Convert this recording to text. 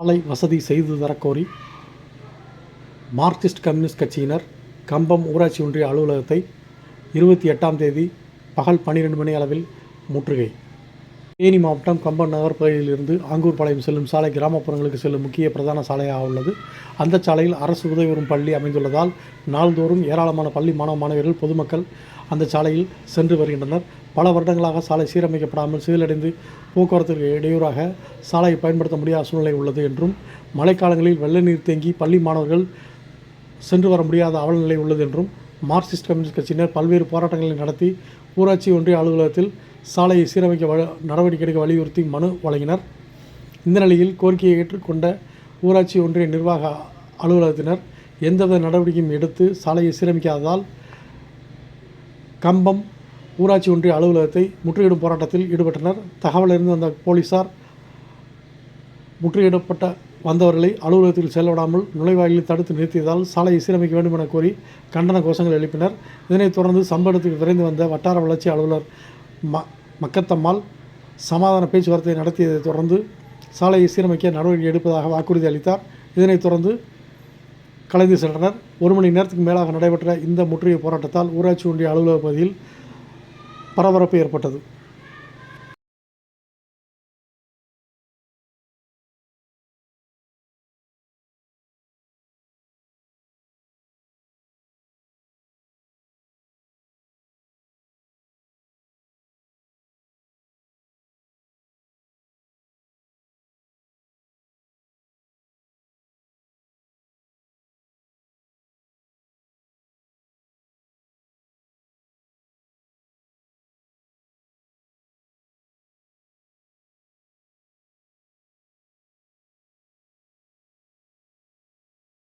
சாலை வசதி செய்து தரக்கோரி மார்க்சிஸ்ட் கம்யூனிஸ்ட் கட்சியினர் கம்பம் ஊராட்சி ஒன்றிய அலுவலகத்தை இருபத்தி எட்டாம் தேதி பகல் பன்னிரெண்டு மணி அளவில் முற்றுகை. தேனி மாவட்டம் கம்பன் நகர் பகுதியிலிருந்து ஆங்கூர்பாளையம் செல்லும் சாலை கிராமப்புறங்களுக்கு செல்லும் முக்கிய பிரதான சாலையாக உள்ளது. அந்த சாலையில் அரசு உதவி பெறும் பள்ளி அமைந்துள்ளதால் நாள்தோறும் ஏராளமான பள்ளி மாணவ மாணவியர்கள் பொதுமக்கள் அந்த சாலையில் சென்று வருகின்றனர். பல வருடங்களாக சாலை சீரமைக்கப்படாமல் சீரடைந்து போக்குவரத்துக்கு இடையூறாக சாலையை பயன்படுத்த முடியாத சூழ்நிலை உள்ளது என்றும் மழைக்காலங்களில் வெள்ள நீர் தேங்கி பள்ளி மாணவர்கள் சென்று வர முடியாத அவலநிலை உள்ளது என்றும் மார்க்சிஸ்ட் கம்யூனிஸ்ட் கட்சியினர் பல்வேறு போராட்டங்களை நடத்தி ஊராட்சி ஒன்றிய அலுவலகத்தில் சாலையை சீரமைக்க வ நடவடிக்கை எடுக்க வலியுறுத்தி மனு வழங்கினர். இந்த நிலையில் கோரிக்கையை ஏற்றுக்கொண்ட ஊராட்சி ஒன்றிய நிர்வாக அலுவலகத்தினர் எந்தவித நடவடிக்கையும் எடுத்து சாலையை சீரமைக்காததால் கம்பம் ஊராட்சி ஒன்றிய அலுவலகத்தை முற்றுகையிடும் போராட்டத்தில் ஈடுபட்டனர். தகவலிருந்து வந்த போலீசார் முற்றுகையிடப்பட்ட வந்தவர்களை அலுவலகத்தில் செல்ல விடாமல் நுழைவாயிலில் தடுத்து நிறுத்தியதால் சாலையை சீரமைக்க வேண்டும் என கோரி கண்டன கோஷங்கள் எழுப்பினர். இதனைத் தொடர்ந்து சம்பவத்துக்கு விரைந்து வந்த வட்டார வளர்ச்சி அலுவலர் ம மக்கத்தம்மாள் சமாதான பேச்சுவார்த்தை நடத்தியதைத் தொடர்ந்து சாலையை சீரமைக்க நடவடிக்கை எடுப்பதாக வாக்குறுதி அளித்தார். இதனைத் தொடர்ந்து கலைந்து சென்றனர். ஒரு மணி நேரத்துக்கு மேலாக நடைபெற்ற இந்த முற்றுகை போராட்டத்தால் ஊராட்சி ஒன்றிய அலுவலக பகுதியில் பரபரப்பு ஏற்பட்டது.